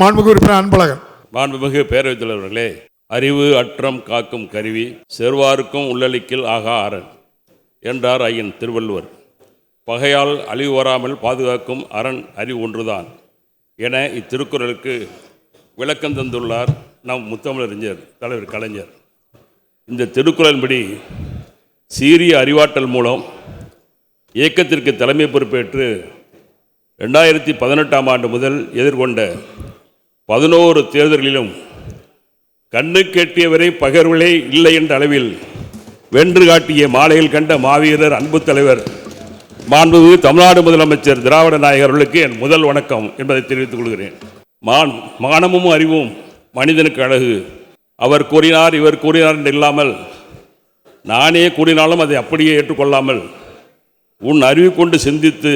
மாண்புமிகு உறுப்பினர் அன்பழகன். மாண்புமிகு பேரவைத் தலைவர்களே அறிவு அற்றம் காக்கும் கருவி செருவாருக்கும் உள்ளளிக்கில் ஆகா அரண் என்றார் ஐயன் திருவள்ளுவர். பகையால் அழிவு வராமல் பாதுகாக்கும் அரண் அறிவு ஒன்றுதான் என இத்திருக்குறளுக்கு விளக்கம் தந்துள்ளார் நம் முத்தமிழறிஞர் தலைவர் கலைஞர். இந்த திருக்குறளின்படி சீரிய அறிவாற்றல் மூலம் இயக்கத்திற்கு தலைமை பொறுப்பேற்று ரெண்டாயிரத்தி பதினெட்டாம் ஆண்டு முதல் எதிர்கொண்ட பதினோரு தேர்தல்களிலும் கண்ணு கெட்டியவரை பகர்வுகளே இல்லை என்ற அளவில் வென்று காட்டிய மாலையில் கண்ட மாவீரர் அன்பு தலைவர் மாண்புமிகு தமிழ்நாடு முதலமைச்சர் திராவிட நாயகர்களுக்கு என் முதல் வணக்கம் என்பதை தெரிவித்துக் கொள்கிறேன். மான் மானமும் அறிவும் மனிதனுக்கு அழகு. அவர் கூறினார் இவர் கூறினார் என்று இல்லாமல் நானே கூறினாலும் அதை அப்படியே ஏற்றுக்கொள்ளாமல் உன் அறிவு கொண்டு சிந்தித்து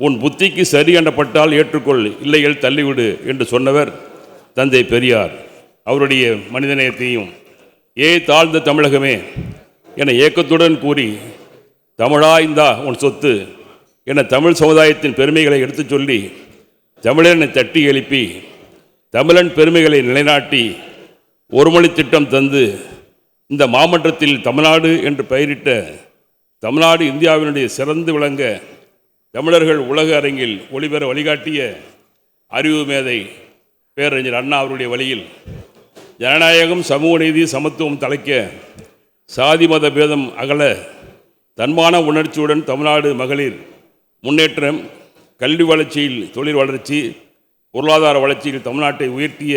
உன் புத்திக்கு சரி எனப்பட்டால் ஏற்றுக்கொள் இல்லையேல் தள்ளிவிடு என்று சொன்னவர் தந்தை பெரியார். அவருடைய மனிதநேயத்தையும் ஏ தாழ்ந்த தமிழகமே என ஏக்கத்துடன் கூறி தமிழா இந்தா உன் சொத்து என தமிழ் சமுதாயத்தின் பெருமைகளை எடுத்துச் சொல்லி தமிழனை தட்டி எழுப்பி தமிழன் பெருமைகளை நிலைநாட்டி ஒருமொழி திட்டம் தந்து இந்த மாமன்றத்தில் தமிழ்நாடு என்று பெயரிட்ட தமிழ்நாடு இந்தியாவினுடைய சிறந்து விளங்க தமிழர்கள் உலக அரங்கில் ஒளிபெற வழிகாட்டிய அறிவு மேதை பேரறிஞர் அண்ணா அவருடைய வழியில் ஜனநாயகம் சமூக நீதி சமத்துவம் தலைக்க சாதி மத பேதம் அகல தன்மான உணர்ச்சியுடன் தமிழ்நாடு மகளிர் முன்னேற்றம் கல்வி வளர்ச்சியில் தொழில் வளர்ச்சி பொருளாதார வளர்ச்சியில் தமிழ்நாட்டை உயர்த்திய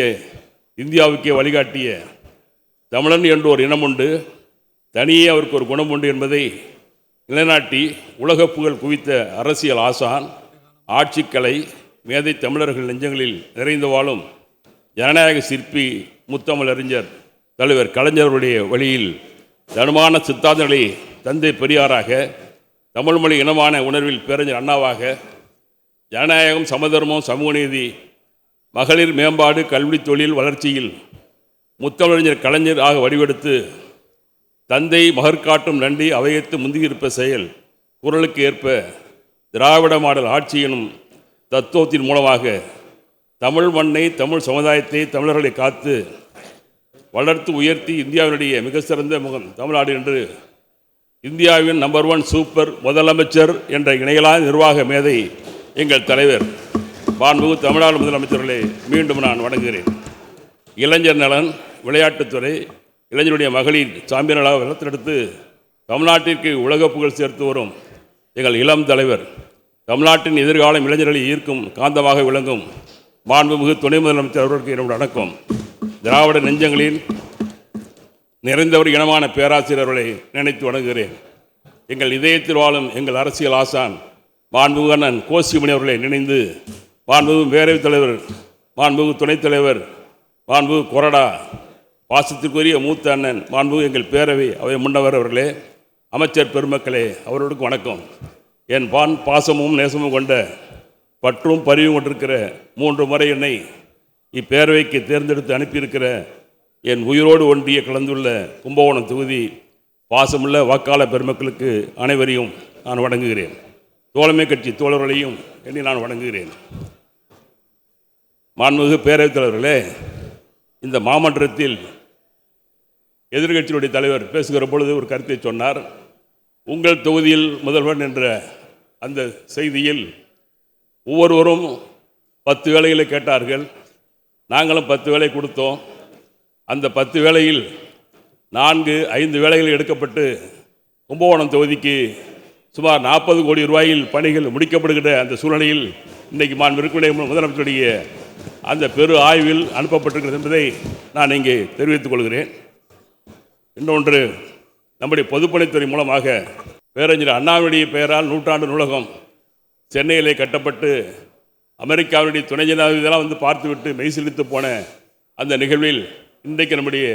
இந்தியாவுக்கே வழிகாட்டிய தமிழன் என்று ஒரு இனம் உண்டு தனியே அவருக்கு ஒரு குணம் உண்டு என்பதை நிலைநாட்டி உலகப் புகழ் குவித்த அரசியல் ஆசான் ஆட்சிக்கலை மேதை தமிழர்கள் நெஞ்சங்களில் நிறைந்து வாழும் ஜனநாயக சிற்பி முத்தமிழ் அறிஞர் தலைவர் கலைஞருடைய வழியில் தனுமான சித்தாந்தங்களை தந்தை பெரியாராக தமிழ்மொழி இனமான உணர்வில் பேரறிஞர் அண்ணாவாக ஜனநாயகம் சமதர்மம் சமூக நீதி மகளிர் மேம்பாடு கல்வி தொழில் வளர்ச்சியில் முத்தமிழறிஞர் கலைஞர் ஆக வடிவெடுத்து தந்தை மகற்காட்டும் நன்றி அவையத்து முந்தியிருப்ப செயல் குரலுக்கு ஏற்ப திராவிட மாடல் ஆட்சி எனும் தத்துவத்தின் மூலமாக தமிழ் மண்ணை தமிழ் சமுதாயத்தை தமிழர்களை காத்து வளர்த்து உயர்த்தி இந்தியாவினுடைய மிக சிறந்த முகம் தமிழ்நாடு என்று இந்தியாவின் நம்பர் ஒன் சூப்பர் முதலமைச்சர் என்ற இணையலா நிர்வாக மேதை எங்கள் தலைவர் மாண்புமிகு தமிழ்நாடு முதலமைச்சர்களை மீண்டும் நான் வணங்குகிறேன். இளைஞர் நலன் விளையாட்டுத்துறை இளைஞருடைய மகளிர் சாம்பியனாக வெள்ளத்தெடுத்து தமிழ்நாட்டிற்கு உலக புகழ் சேர்த்து வரும் எங்கள் இளம் தலைவர் தமிழ்நாட்டின் எதிர்காலம் இளைஞர்களை ஈர்க்கும் காந்தமாக விளங்கும் மாண்புமிகு துணை முதலமைச்சர் அவர்களுக்கு என்னுடைய வணக்கம். திராவிட நெஞ்சங்களில் நிறைந்தவர் இனமான பேராசிரியர்களை நினைத்து வணங்குகிறேன். எங்கள் இதயத்தில் வாழும் எங்கள் அரசியல் ஆசான் மாண்புமிகு அண்ணன் கோசிமணி அவர்களை நினைந்து மாண்புமிகு பேரவைத் தலைவர் மாண்புமிகு துணைத் தலைவர் மாண்புமிகு கொரடா பாசத்திற்குரிய மூத்த அண்ணன் மாண்பு எங்கள் பேரவை அவை முன்னவர் அவர்களே அமைச்சர் பெருமக்களே அவர்களுக்கு வணக்கம். என் பான் பாசமும் நேசமும் கொண்ட பற்றும் பரிவும் கொண்டிருக்கிற மூன்று முறை என்னை இப்பேரவைக்கு தேர்ந்தெடுத்து அனுப்பியிருக்கிற என் உயிரோடு ஒன்றிய கலந்துள்ள கும்பகோணம் தொகுதி பாசமுள்ள வாக்காளர் பெருமக்களுக்கு அனைவரையும் நான் வணங்குகிறேன். தோழமை கட்சி தோழர்களையும் எண்ணி நான் வணங்குகிறேன். மாண்புமிகு பேரவைத் தலைவர்களே இந்த மாமன்றத்தில் எதிர்கட்சியுடைய தலைவர் பேசுகிற பொழுது ஒரு கருத்தை சொன்னார். உங்கள் தொகுதியில் முதல்வன் என்ற அந்த செய்தியில் ஒவ்வொருவரும் பத்து வேலைகளை கேட்டார்கள். நாங்களும் பத்து வேலை கொடுத்தோம். அந்த பத்து வேலையில் நான்கு ஐந்து வேலைகள் எடுக்கப்பட்டு கும்பகோணம் தொகுதிக்கு சுமார் நாற்பது கோடி ரூபாயில் பணிகள் முடிக்கப்படுகிற அந்த சூழ்நிலையில் இன்றைக்கு மான் விருக்குடைய முதலமைச்சருடைய அந்த பெரு ஆய்வில் அனுப்பப்பட்டிருக்கிறது என்பதை நான் இங்கே தெரிவித்துக் கொள்கிறேன். இன்னொன்று நம்முடைய பொதுப்பணித்துறை மூலமாக பேரறிஞர் அண்ணாவுடைய பெயரால் நூற்றாண்டு நூலகம் சென்னையிலே கட்டப்பட்டு அமெரிக்காவுடைய துணை ஜனாதிபதியெல்லாம் வந்து பார்த்துவிட்டு மெய்சிலித்து போன அந்த நிகழ்வில் இன்றைக்கு நம்முடைய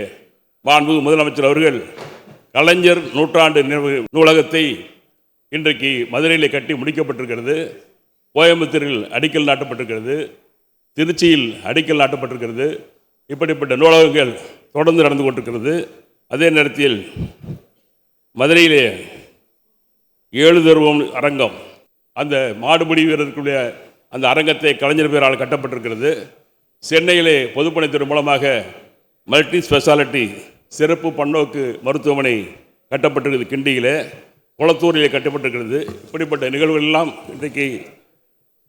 மாண்புமிகு முதலமைச்சர் அவர்கள் கலைஞர் நூற்றாண்டு நினைவு நூலகத்தை இன்றைக்கு மதுரையிலே கட்டி முடிக்கப்பட்டிருக்கிறது. கோயம்புத்தூரில் அடிக்கல் நாட்டப்பட்டிருக்கிறது. திருச்சியில் அடிக்கல் நாட்டப்பட்டிருக்கிறது. இப்படிப்பட்ட நூலகங்கள் தொடர்ந்து நடந்து கொண்டிருக்கிறது. அதே நேரத்தில் மதுரையிலே ஏழு தருவம் அரங்கம். அந்த மாடுபிடி வீரர்களுடைய அந்த அரங்கத்தை கலைஞர் பேரால் கட்டப்பட்டிருக்கிறது. சென்னையிலே பொதுப்பணித்துறை மூலமாக மல்டி ஸ்பெஷாலிட்டி சிறப்பு பன்னோக்கு மருத்துவமனை கட்டப்பட்டிருக்கிறது கிண்டியிலே. குளத்தூரிலே கட்டப்பட்டிருக்கிறது. இப்படிப்பட்ட நிகழ்வுகள் எல்லாம் இன்றைக்கு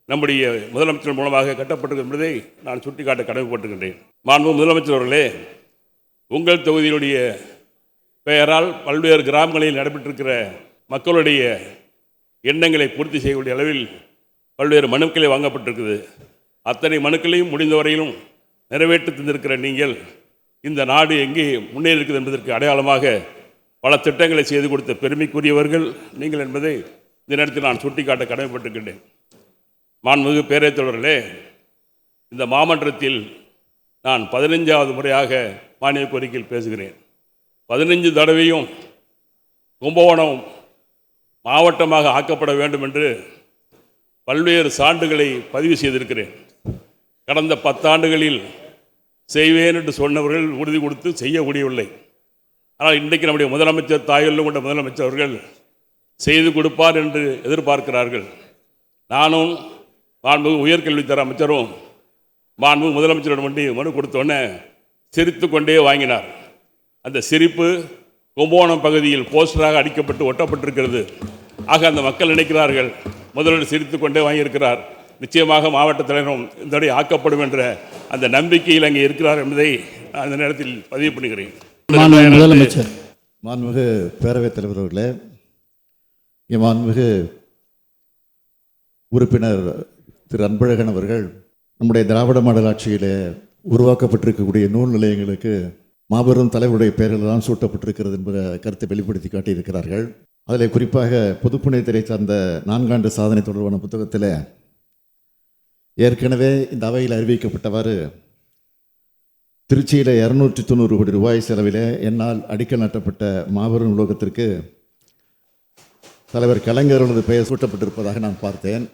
நம்முடைய முதலமைச்சர் மூலமாக கட்டப்பட்டிருக்கிறது என்பதை நான் சுட்டிக்காட்ட கடமைப்பட்டிருக்கின்றேன். மாண்பு முதலமைச்சர் அவர்களே உங்கள் தொகுதியினுடைய பெயரால் பல்வேறு கிராமங்களில் நடைபெற்றிருக்கிற மக்களுடைய எண்ணங்களை பூர்த்தி செய்யக்கூடிய அளவில் பல்வேறு மனுக்களை வாங்கப்பட்டிருக்குது. அத்தனை மனுக்களையும் முடிந்தவரையிலும் நிறைவேற்றி தந்திருக்கிற நீங்கள் இந்த நாடு எங்கே முன்னேறி இருக்குது என்பதற்கு அடையாளமாக பல திட்டங்களை செய்து கொடுத்த பெருமைக்குரியவர்கள் நீங்கள் என்பதை இந்த நேரத்தில் நான் சுட்டிக்காட்ட கடமைப்பட்டிருக்கின்றேன். மாண்புமிகு பேரத்தொடர்களே இந்த மாமன்றத்தில் நான் பதினைஞ்சாவது முறையாக மானிய கோரிக்கையில் பேசுகிறேன். பதினைஞ்சு தடவையும் கும்பகோணம் மாவட்டமாக ஆக்கப்பட வேண்டும் என்று பல்வேறு சான்றுகளை பதிவு செய்திருக்கிறேன். கடந்த பத்தாண்டுகளில் செய்வேன் என்று சொன்னவர்கள் உறுதி கொடுத்து செய்ய முடியவில்லை ஆனால் இன்றைக்கு நம்முடைய முதலமைச்சர் தாயுள்ள கொண்ட முதலமைச்சர் அவர்கள் செய்து கொடுப்பார் என்று எதிர்பார்க்கிறார்கள். நானும் மாண்புமிகு உயர்கல்வித்துறை அமைச்சரும் மாண்புமிகு முதலமைச்சரிடம் வேண்டி மனு கொடுத்தோன்னே சிரித்து கொண்டே வாங்கினார். அந்த சிரிப்பு கும்பகோணம் பகுதியில் போஸ்டராக அடிக்கப்பட்டு ஒட்டப்பட்டிருக்கிறது. ஆக அந்த மக்கள் நினைக்கிறார்கள் முதல்வர் சிரித்து கொண்டே வாங்கியிருக்கிறார். நிச்சயமாக மாவட்ட தலைவரும் இந்த தடவை ஆக்கப்படும் என்ற அந்த நம்பிக்கையில் அங்கே இருக்கிறார் என்பதை நான் இந்த நேரத்தில் பதிவு பண்ணுகிறேன். மாண்புமிகு பேரவைத் தலைவர் அவர்களே இங்கே மாண்புமிகு உறுப்பினர் திரு அன்பழகன் அவர்கள் நம்முடைய திராவிட மாடல் உருவாக்கப்பட்டிருக்கக்கூடிய நூல் நிலையங்களுக்கு மாபெரும் தலைவருடைய பெயரில் தான் சூட்டப்பட்டிருக்கிறது என்ற கருத்தை வெளிப்படுத்தி காட்டியிருக்கிறார்கள். அதில் குறிப்பாக பொதுப்புணைத்துறை சார்ந்த நான்காண்டு சாதனை தொடர்பான புத்தகத்தில் ஏற்கனவே இந்த அவையில் அறிவிக்கப்பட்டவாறு திருச்சியில் இரநூற்றி தொண்ணூறு கோடி ரூபாய் செலவில் என்னால் அடிக்கல் நாட்டப்பட்ட மாபெரும் உலோகத்திற்கு தலைவர் கலைஞர்களது பெயர் சூட்டப்பட்டிருப்பதாக நான் பார்த்தேன்.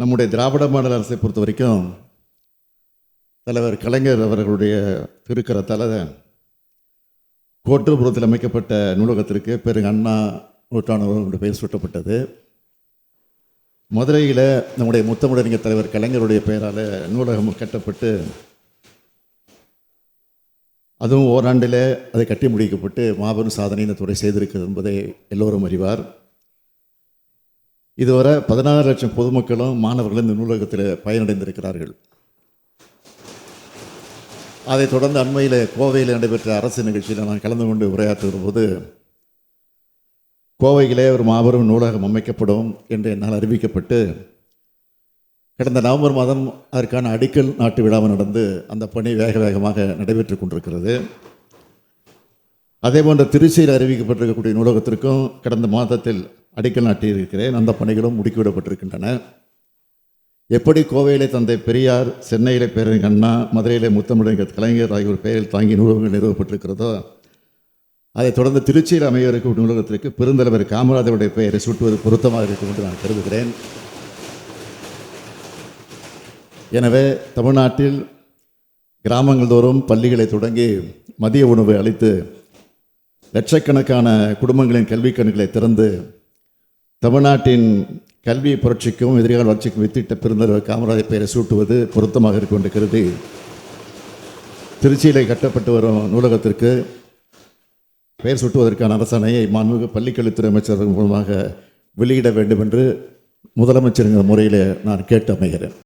நம்முடைய திராவிட மாடல் அரசை பொறுத்த வரைக்கும் தலைவர் கலைஞர் அவர்களுடைய திருக்கரத்தால் கோட்டுப்புறத்தில் அமைக்கப்பட்ட நூலகத்திற்கு பெருங்க அண்ணா நூற்றாண்டு பெயர் சூட்டப்பட்டது. மதுரையில் நம்முடைய முத்தமிழறிஞர் தலைவர் கலைஞருடைய பெயரால் நூலகம் கட்டப்பட்டு அதுவும் ஓராண்டில் அதை கட்டி முடிக்கப்பட்டு மாபெரும் சாதனை இந்த துறை செய்திருக்கிறது என்பதை எல்லோரும் அறிவார். இதுவரை பதினாறு லட்சம் பொதுமக்களும் மாணவர்களும் இந்த நூலகத்தில் பயனடைந்திருக்கிறார்கள். அதைத் தொடர்ந்து அண்மையில் கோவையில் நடைபெற்ற அரசு நிகழ்ச்சியில் நான் கலந்து கொண்டு உரையாற்றுகிற போது கோவையிலே ஒரு மாபெரும் நூலகம் அமைக்கப்படும் என்று என்னால் அறிவிக்கப்பட்டு கடந்த நவம்பர் மாதம் அதற்கான அடிக்கல் நாட்டு விழாவும் நடந்து அந்த பணி வேக வேகமாக நடைபெற்று கொண்டிருக்கிறது. அதே போன்ற திருச்சியில் அறிவிக்கப்பட்டிருக்கக்கூடிய நூலகத்திற்கும் கடந்த மாதத்தில் அடிக்கல் நாட்டியிருக்கிறேன். அந்த பணிகளும் முடுக்கிவிடப்பட்டிருக்கின்றன. எப்படி கோவையிலே தந்தை பெரியார் சென்னையிலே பேரறிஞர் அண்ணா மதுரையிலே முத்தமிழர் கலைஞர் ஆகியோர் பெயரில் தாங்கி நூலகங்கள் நிறுவப்பட்டிருக்கிறதோ அதைத் தொடர்ந்து திருச்சியில் அமைய நூலகத்திற்கு பெருந்தலைவர் காமராஜருடைய பெயரை சூட்டுவது பொருத்தமாக இருக்கும் என்று நான் கருதுகிறேன். எனவே தமிழ்நாட்டில் கிராமங்கள் தோறும் பள்ளிகளை தொடங்கி மதிய உணவு அளித்து லட்சக்கணக்கான குடும்பங்களின் கல்வி கண்களை திறந்து தமிழ்நாட்டின் கல்வி புரட்சிக்கும் எதிர்கால வளர்ச்சிக்கும் வித்திட்ட பெருந்தலைவர் காமராஜர் பெயரை சூட்டுவது பொருத்தமாக இருக்கும் என்று கருதி திருச்சியில் கட்டப்பட்டு வரும் நூலகத்திற்கு பெயர் சூட்டுவதற்கான அரசாணையை மாண்புமிகு பள்ளிக்கல்வித்துறை அமைச்சர்கள் மூலமாக வெளியிட வேண்டும் என்று முதலமைச்சருங்கிற முறையில் நான் கேட்டு அமைகிறேன்.